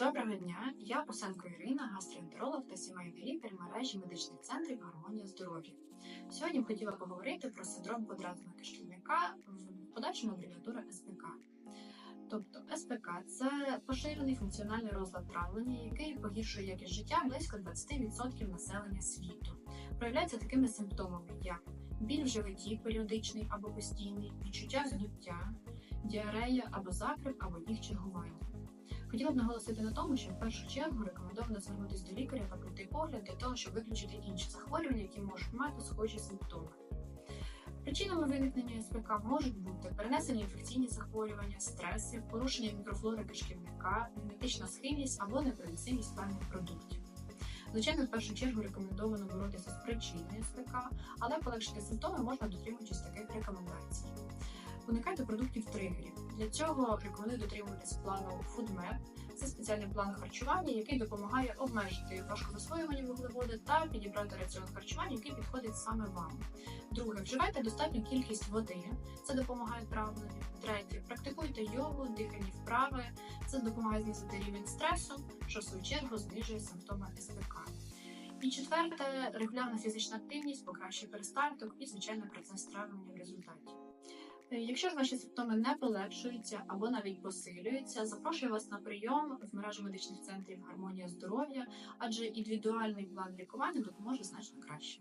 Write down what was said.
Доброго дня, я Усенко Ірина, гастроентеролог та сімейний лікар мережі медичних центрів Гармонія здоров'я. Сьогодні хотіла поговорити про синдром квадратного кишківника, в подальшому абревіатура СПК. Тобто СПК це поширений функціональний розлад травлення, який погіршує якість життя близько 20% населення світу. Проявляється такими симптомами, як біль в животі періодичний або постійний, відчуття згниття, діарея або закрив, або їх чергування. Хотіла б наголосити на тому, що в першу чергу рекомендовано звернутися до лікаря на крутий погляд для того, щоб виключити інші захворювання, які можуть мати схожі симптоми. Причинами виникнення СПК можуть бути перенесені інфекційні захворювання, стреси, порушення мікрофлори кишківника, генетична схильність або непереносимість певних продуктів. Звичайно, в першу чергу рекомендовано боротися з причиною СПК, але полегшити симптоми можна дотримуючись таких рекомендацій. Уникайте продуктів тригерів. Для цього рекомендую дотримуватись плану FoodMap. Це спеціальний план харчування, який допомагає обмежити важкозасвоювані вуглеводи та підібрати раціон харчування, який підходить саме вам. Друге, вживайте достатню кількість води, це допомагає травленню. Третє, практикуйте йогу, дихальні вправи. Це допомагає знизити рівень стресу, що в свою чергу знижує симптоми СПК. І четверте, регулярна фізична активність покращує перистальтик і звичайно процес травлення в результаті. Е, Якщо ж ваші симптоми не полегшуються або навіть посилюються, запрошую вас на прийом в мережу медичних центрів Гармонія здоров'я, адже індивідуальний план лікування допоможе значно краще.